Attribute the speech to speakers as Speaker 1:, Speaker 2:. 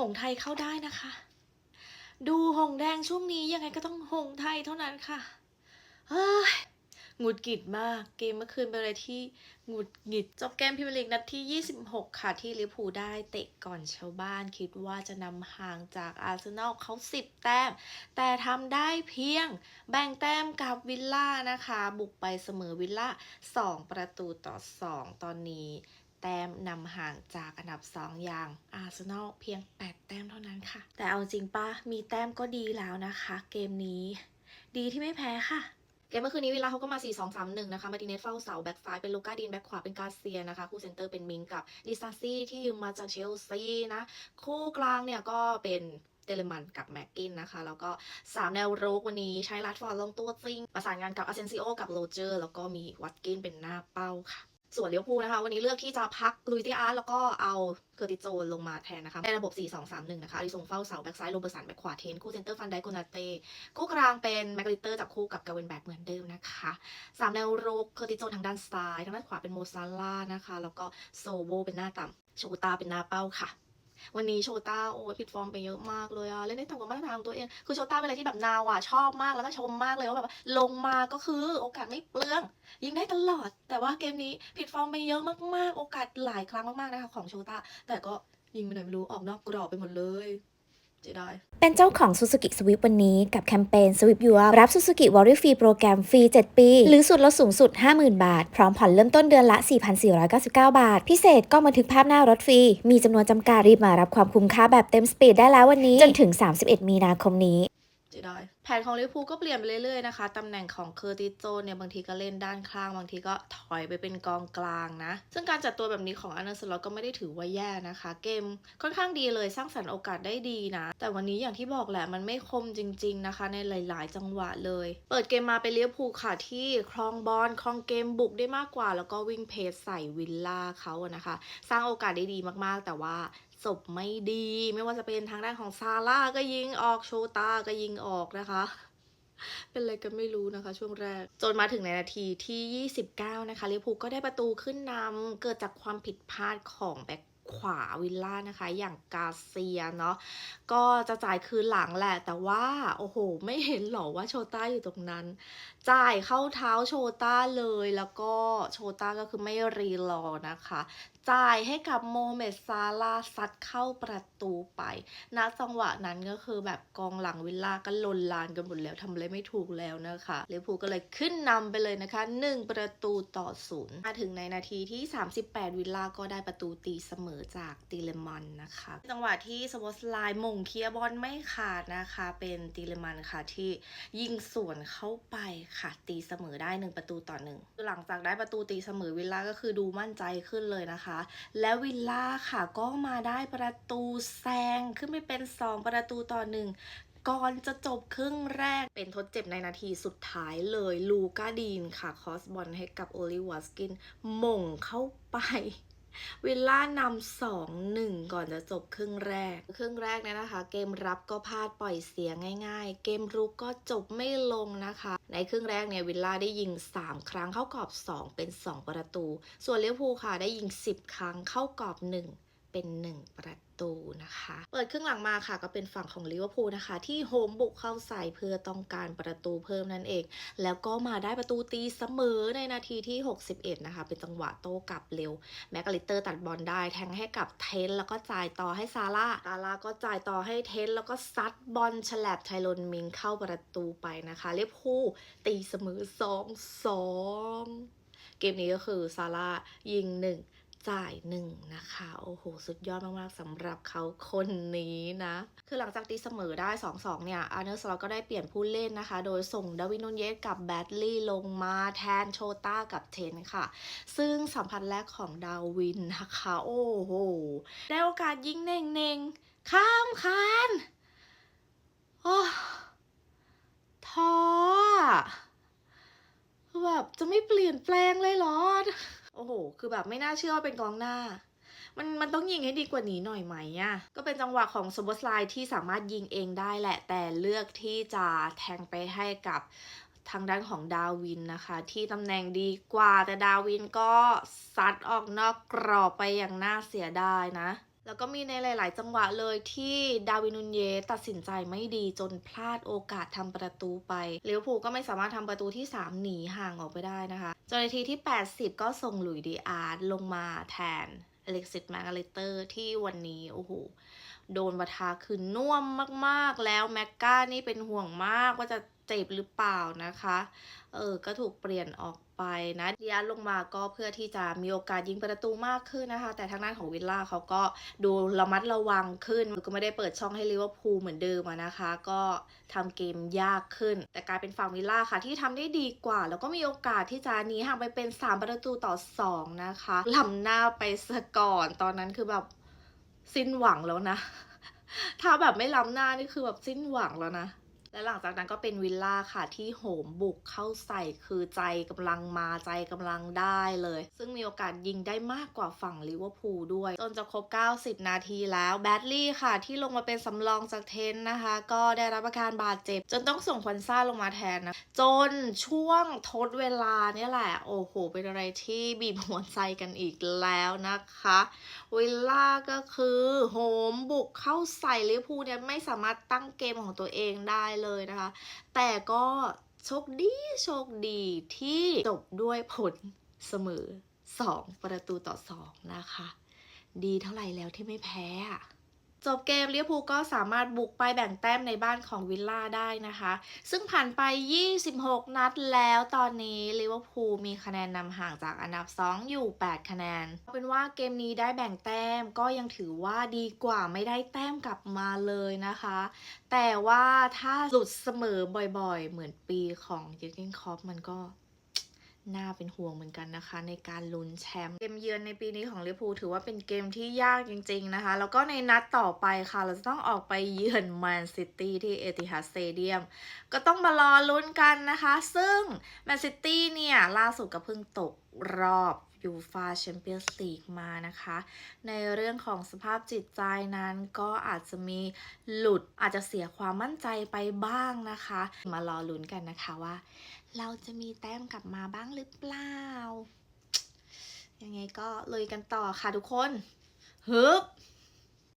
Speaker 1: หงไทยเข้าได้นะคะ ดูหงแดงช่วงนี้ยังไงก็ต้องหงไทยเท่านั้นค่ะเฮ้ยหงุดหงิดมาก เกมเมื่อคืนเป็นอะไรที่หงุดหงิด จบเกมพรีเมียร์ลีกนัดที่ 26 ค่ะที่ลิเวอร์พูลได้เตะก่อนชาวบ้านคิดว่าจะนำห่างจากอาร์เซนอลเขา 10 แต้ม แต่ทำได้เพียงแบ่งแต้มกับวิลล่านะคะ บุกไปเสมอวิลล่า 2 ประตูต่อ 2 ตอนนี้ แต้มนำห่างจากอันดับ 2 อย่างอาร์เซนอลเพียง 8 แต้มเท่านั้นค่ะ แต่เอาจริงปะมีแต้มก็ดีแล้วนะคะ เกมนี้ ดีที่ไม่แพ้ค่ะเกมเมื่อคืนนี้เวลาเขาก็มา 4 2 3 1 นะคะ มาติเนสเฝ้าเสา แบ็กซ้ายเป็นโลกาดิน แบ็กขวาเป็นกาเซียนะคะ คู่เซนเตอร์เป็นมิงกับดิซาซี่ที่ยืมมาจากเชลซีนะ คู่กลางเนี่ยก็เป็นเตเลมันกับแม็กกินนะคะ แล้วก็ 3 แนวรุกวันนี้ใช้ลัดฟอร์ลงตัวจริง ประสานงานกับอาเซนซิโอกับโรเจอร์ แล้วก็มีวัตกินเป็นหน้าเป้าค่ะ ส่วนเลี้ยวภูนะคะ วันนี้เลือกที่จะพักลุยตีอาร์ตแล้วก็เอาเคอร์ติโจนลงมาแทนนะคะ ในระบบ 4-2-3-1 นะคะอาริซงเฝ้าเสา แบ็กซ้ายโรเบอร์สัน แบ็กขวาเทน คู่เซนเตอร์ฟันไดโกนาเต้ คู่กลางเป็นแมกลิเตอร์จับคู่กับกาเวนแบ็กเหมือนเดิมนะคะสามแนวรุกเคอร์ติโจนทางด้านซ้าย ทางด้านขวาเป็นโมซาล่านะคะ แล้วก็โซโบเป็นหน้าต่ำโชตาเป็นหน้าเป้าค่ะ วันนี้โชต้าโอ้ยผิดฟอร์มไปเยอะมากเลยอะเล่นได้ต่ำกว่ามาตรฐานของตัวเอง คือโชต้าเป็นอะไรที่แบบนาวอะชอบมากแล้วก็ชมมากเลยว่าแบบลงมาก็คือโอกาสไม่เปลือง ยิงได้ตลอด แต่ว่าเกมนี้ผิดฟอร์มไปเยอะมากๆ โอกาสหลายครั้งมากๆนะคะของโชต้าแต่ก็ยิงไปไหนไม่รู้ออกนอกกรอบไปหมดเลย เสียดาย
Speaker 2: เป็นเจ้าของ Suzuki Swift วันนี้กับแคมเปญ Swift You Up รับ Suzuki Worry Free โปรแกรมฟรี 7 ปี หรือสุดลดสูงสุด 50,000 บาท พร้อมผ่อนเริ่มต้นเดือนละ 4,499 บาท พิเศษก็บันทึกภาพหน้ารถฟรี มีจำนวนจำกัดรีบมารับความคุ้มค่าแบบเต็มสปีดได้แล้ววันนี้ จนถึง 31 มีนาคมนี้
Speaker 1: เสียดายแผนของลิเวอร์พูลก็เปลี่ยนไปเรื่อยๆนะคะ ตำแหน่งของเคอร์ติโจเนี่ยบางทีก็เล่นด้านข้าง บางทีก็ถอยไปเป็นกองกลางนะ ซึ่งการจัดตัวแบบนี้ของอันเดอร์สล็อตก็ไม่ได้ถือว่าแย่นะคะ เกมค่อนข้างดีเลยสร้างสรรค์โอกาสได้ดีนะ แต่วันนี้อย่างที่บอกแหละมันไม่คมจริง ๆนะคะ ในหลาย ๆ จังหวะเลย เปิดเกมมาเป็นลิเวอร์พูลค่ะที่ครองบอลครองเกมบุกได้มากกว่า แล้วก็วิ่งเพสใส่วิลล่าเขานะคะ สร้างโอกาสได้ดีมากๆ แต่ว่า จบไม่ดี ไม่ว่าจะเป็นทางด้านของซาร่าก็ยิงออกโชตาก็ยิงออกนะคะ เป็นอะไรกันไม่รู้นะคะ ช่วงแรก จนมาถึงในนาทีที่ 29 นะคะลิเวอร์พูลก็ได้ประตูขึ้นนำเกิดจากความผิดพลาดของแบ็ค ขวาวิลล่านะคะ อย่างกาเซียเนาะก็จะจ่ายคืนหลังแหละ แต่ว่าโอ้โห ไม่เห็นหรอว่าโชต้าอยู่ตรงนั้น จ่ายเข้าเท้าโชต้าเลยแล้วก็โชต้าก็คือไม่รีรอนะคะ จ่ายให้กับโมเมดซาลาซัดเข้าประตูไปณจังหวะนั้นก็คือแบบกองหลังวิลล่าก็ลนลานกันหมดแล้วทำอะไรไม่ถูกแล้วนะคะลิเวอร์พูลก็เลยขึ้นนำไปเลยนะคะ 1 ประตูต่อศูนย์มาถึงในนาทีที่ 38 วิลล่าก็ได้ประตูตีเสมอจากติเลมันนะคะ จังหวะที่สวอสไลน์มงเคียบอลไม่ขาดนะคะ เป็นติเลมันค่ะที่ยิงสวนเข้าไปค่ะตีเสมอได้ 1 ประตูต่อหนึ่งหลังจากได้ประตูตีเสมอวิลล่าก็คือดูมั่นใจขึ้นเลยนะคะ และวิลล่าค่ะก็มาได้ประตูแซงขึ้นไปเป็น 2 ประตูต่อหนึ่งก่อนจะจบครึ่งแรกเป็นทดเจ็บในนาทีสุดท้ายเลยลูกาดีนค่ะ คอสบอลให้กับโอลิวัสกิน มงเข้าไป วิลล่านำสองหนึ่งก่อนจะจบครึ่งแรก ครึ่งแรกเนี่ยนะคะ เกมรับก็พลาดปล่อยเสียง่าย ๆ เกมรุกก็จบไม่ลงนะคะ ในครึ่งแรกเนี่ยวิลล่าได้ยิง 3 ครั้งเข้ากรอบ 2 เป็น 2 ประตู ส่วนลิเวภูค่ะได้ยิง 10 ครั้งเข้ากรอบ 1 เป็น 1 ประตูนะคะ เปิดครึ่งหลังมาค่ะก็เป็นฝั่งของลิเวอร์พูลนะคะ ที่โฮมบุกเข้าใส่เพื่อต้องการประตูเพิ่มนั่นเอง แล้วก็มาได้ประตูตีเสมอในนาทีที่ 61 นะคะ เป็นจังหวะโต้กลับเร็ว แมกกาลิเตอร์ตัดบอลได้แทงให้กับเทน แล้วก็จ่ายต่อให้ซาร่าซาร่าก็จ่ายต่อให้เทน แล้วก็ซัดบอลฉลับไทโรนมิงเข้าประตูไปนะคะเรียบคู่ตีเสมอ 2-2 เกมนี้ก็คือซาร่ายิงหนึ่ง จ่ายหนึ่งนะคะ โอ้โห สุดยอดมาก ๆสำหรับเขาคนนี้นะ คือหลังจากตีเสมอได้ 2-2 เนี่ย อาร์เนอร์สล็อตก็ได้เปลี่ยนผู้เล่นนะคะ โดยส่งดาวินนูเยสกับแบดลี่ลงมาแทนโชต้ากับเทนค่ะ ซึ่งสัมผัสแรกของดาวินนะคะ โอ้โห ได้โอกาสยิงเน่งเน่งๆ ข้ามคานโอ้ท้อแบบจะไม่เปลี่ยนแปลงเลยหรอ คือแบบไม่น่าเชื่อว่าเป็นกองหน้า มันมันต้องยิงให้ดีกว่านี้หน่อยไหมอะก็เป็นจังหวะของสมบสไลที่สามารถยิงเองได้แหละ แต่เลือกที่จะแทงไปให้กับทางด้านของดาวินนะคะ ที่ตำแหน่งดีกว่าแต่ดาวินก็ซัดออกนอกกรอบไปอย่างน่าเสียดายนะ แล้วก็มีในหลาย ๆ จังหวะเลยที่ดาวินนูนเยตัดสินใจไม่ดีจนพลาดโอกาสทำประตูไปลิเวผูก็ไม่สามารถทำประตูที่ 3 หนีห่างออกไปได้นะคะจนนาทีที่ 80 ก็ส่งหลุยส์ดีอาร์ตลงมาแทนอเล็กซิสแมกเลเตอร์ที่วันนี้โอ้โหโดนบาทาคือน่วมมาก ๆ แล้วแม็กกานี่เป็นห่วงมากว่าจะ เจ็บหรือเปล่านะคะ เออ ก็ถูกเปลี่ยนออกไปนะดิอาร์ลงมาก็เพื่อที่จะมีโอกาสยิงประตูมากขึ้นนะคะ แต่ทางด้านของวิลล่าเขาก็ดูระมัดระวังขึ้น ก็ไม่ได้เปิดช่องให้ลิเวอร์พูลเหมือนเดิมนะคะ ก็ทำเกมยากขึ้น แต่กลายเป็นฝั่งวิลล่าค่ะที่ทำได้ดีกว่า แล้วก็มีโอกาสที่จะหนีห่างไปเป็น 3 ประตูต่อ 2 นะคะล้ำหน้าไปสก่อนตอนนั้นคือแบบสิ้นหวังแล้วนะ ถ้าแบบไม่ล้ำหน้านี่คือแบบสิ้นหวังแล้วนะ และหลังจากนั้นก็เป็นวิลล่าค่ะที่โหมบุกเข้าใส่คือใจกำลังมาใจกำลังได้เลย ซึ่งมีโอกาสยิงได้มากกว่าฝั่งลิเวอร์พูลด้วย จนจะครบ 90 นาทีแล้วแบดลี่ค่ะ ที่ลงมาเป็นสำรองจากเทนต์นะคะ ก็ได้รับอาการบาดเจ็บ จนต้องส่งควันซ่าลงมาแทนนะ จนช่วงทดเวลาเนี่ยแหละ โอ้โห เป็นอะไรที่บีบหัวใจกันอีกแล้วนะคะวิลล่าก็คือโหมบุกเข้าใส่ลิเวอร์พูลเนี่ยไม่สามารถตั้งเกมของตัวเองได้เลยนะคะ แต่ก็โชคดีโชคดีที่จบด้วยผลเสมอ 2 ประตูต่อ 2 นะคะ ดีเท่าไหร่แล้วที่ไม่แพ้อะ จบเกมลิเวอร์พูลก็สามารถบุกไปแบ่งแต้มในบ้านของวิลล่าได้นะคะ ซึ่งผ่านไป 26 นัดแล้วตอนนี้ลิเวอร์พูลมีคะแนนนำห่างจากอันดับ 2 อยู่ 8 คะแนนเอาเป็นว่าเกมนี้ได้แบ่งแต้มก็ยังถือว่าดีกว่าไม่ได้แต้มกลับมาเลยนะคะ แต่ว่าถ้าหลุดเสมอบ่อยๆ เหมือนปีของยอร์เกนคอปมันก็ น่าเป็นห่วงเหมือนกันนะคะ ในการลุ้นแชมป์เกมเยือนในปีนี้ของลิเวอร์พูลถือว่าเป็นเกมที่ยากจริง ๆนะคะ แล้วก็ในนัดต่อไปค่ะ เราจะต้องออกไปเยือนแมนซิตี้ที่เอติฮัดสเตเดียมก็ต้องมารอลุ้นกันนะคะ ซึ่งแมนซิตี้เนี่ยล่าสุดก็เพิ่งตกรอบ ยูฟาแชมเปี้ยนส์ลีกมานะคะ ในเรื่องของสภาพจิตใจนั้นก็อาจจะมีหลุดอาจจะเสียความมั่นใจไปบ้างนะคะ มารอลุ้นกันนะคะว่า เราจะมีแต้มกลับมาบ้างหรือเปล่า ยังไงก็เลยกันต่อค่ะทุกคนฮึบ